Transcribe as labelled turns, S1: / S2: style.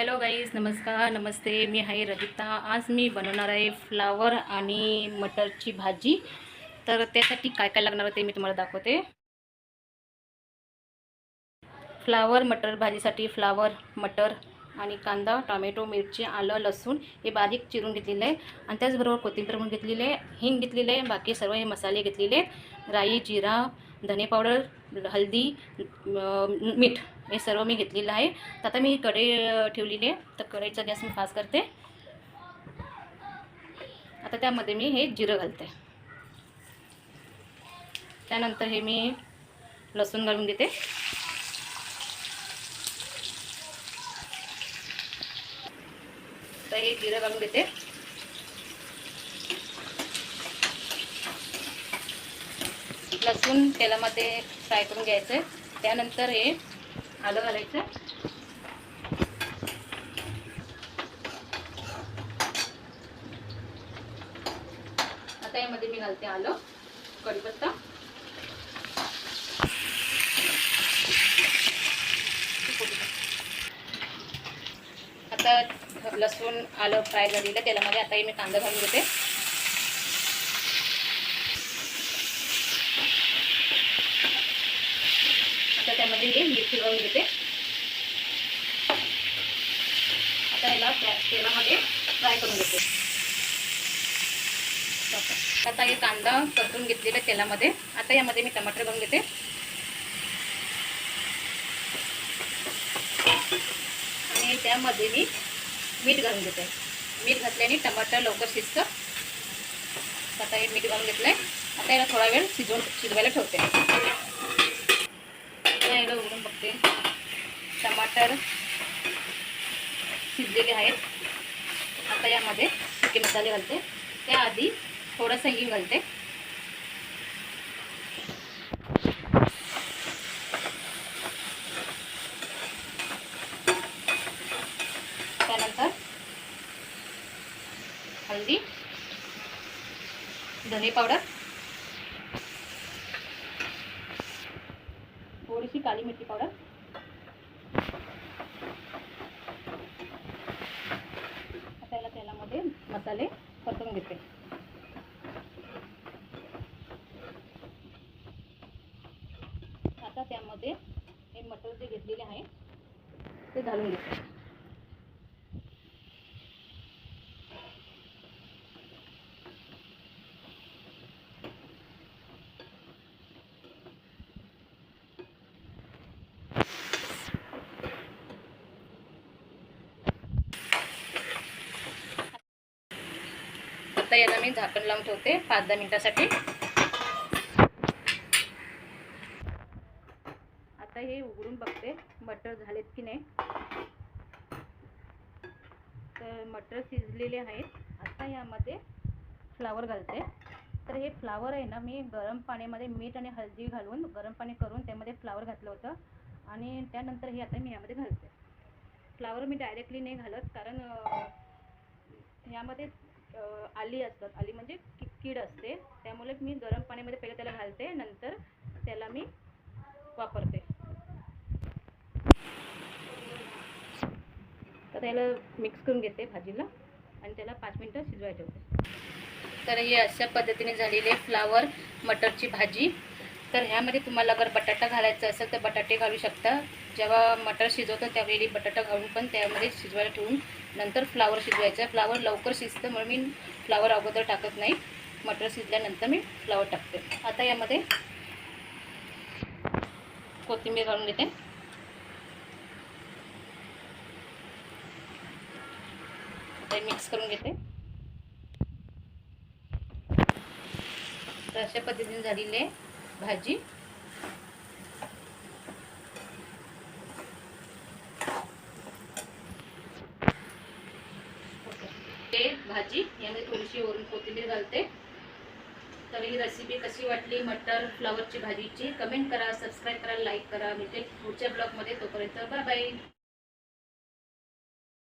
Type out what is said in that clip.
S1: Hello guys नमस्कार नमस्ते. मी आहे रजिता आज मी बनवणार आहे फ्लावर आणि मटरची भाजी. तर त्यासाठी काय काय लागणार आहे ते मी तुम्हाला दाखवते. फ्लावर मटर भाजीसाठी फ्लावर मटर आणि कांदा टोमॅटो मिरची आलं लसूण हे बारीक चिरून घेतलेलं आहे. आणि त्याचबरोबर कोथिंबीर म्हणून घेतलेली आहे. हिंग घेतलेलं आहे. बाकी सर्व हे मसाले घेतलेले आहेत. राई जिरा धने पावडर हळदी मीठ हे सर्व मी घेतलेलं आहे. तर आता मी कढई ठेवलेली आहे. तर कढईचा गॅस मी फास्ट करते. आता त्यामध्ये मी हे जिरं घालते. त्यानंतर हे मी लसूण घालून घेते तर हे जिरं घालून देते. लसूण तेलामध्ये फ्राय करून घ्यायचं त्यानंतर हे आलं घालायचं. आता यामध्ये मी घालते आलं कढीपत्ता. आता लसूण आलं फ्राय झालेलं त्यालामध्ये आता मी कांदा घालून घेते. आता मी फिरवून घेते. आता याला तेलामध्ये फ्राय करून घेते. आता हे कांदा परतून घेतलेला तेलामध्ये आता यामध्ये मी टमाटर घालून घेते. आणि त्यामध्ये मी मीठ घालून घेते. मीठ घातल्याने टमाटर लवकर शिजतं. आता हे मीठ घालून घेतलं आहे आता याला थोडा वेळ शिजवून शिजवायला ठेवते. साईडला उघडून बघते. टमाटर शिजलेले आहेत. आता यामध्ये सुके मसाले घालते. त्याआधी थोडंसं हिंग घालते. त्यानंतर हळदी धने पावडर थोडीशी काळी मिरची पावडर. आता याला तेलामध्ये मसाले परतून घेते. आता त्यामध्ये हे मटर जे घेतलेले आहे ते घालून घेते. आता याला मी झाकण लावून ठेवते पाच दहा मिनटासाठी. आता हे उघडून बघते मटर झालेत की नाही. तर मटर शिजलेले आहेत. आता यामध्ये फ्लावर घालते. तर हे फ्लावर आहे ना मी गरम पाण्यामध्ये मीठ आणि हळदी घालून गरम पाणी करून त्यामध्ये फ्लावर घातलं होतं. आणि त्यानंतर हे आता मी यामध्ये घालते. फ्लावर मी डायरेक्टली नाही घालत कारण यामध्ये आली असतात. आली म्हणजे कि कीड असते. त्यामुळे मी गरम पाण्यामध्ये पहिले त्याला घालते. नंतर त्याला मी वापरते. तर त्याला मिक्स करून घेते भाजीला आणि त्याला पाच मिनटं शिजवायला ठेवते. तर हे अशा पद्धतीने झालेली फ्लावर मटरची भाजी. तर ह्यामध्ये तुम्हाला अगर बटाटा घालायचा असेल तर बटाटे घालू शकता. जेव्हा मटर शिजवतो त्यावेळी बटाटा घालून पण त्यामध्ये शिजवायला ठेवून नंतर फ्लावर शिजवायचं. फ्लावर लवकर शिजतं म्हणून मी फ्लावर अगोदर टाकत नाही. मटर शिजल्यानंतर मी फ्लावर टाकते. आता यामध्ये कोथिंबीर घालून घेते. ते मिक्स करून घेते. तर अशा पद्धतीने झालेली आहे भाजी. भाजी यामध्ये थोडीशी वरून कोथिंबीर घालते. तर ही रेसिपी कशी वाटली मटर फ्लॉवरची भाजीची कमेंट करा सबस्क्राईब करा लाईक करा. म्हणजे पुढच्या ब्लॉगमध्ये तोपर्यंत बाय बाय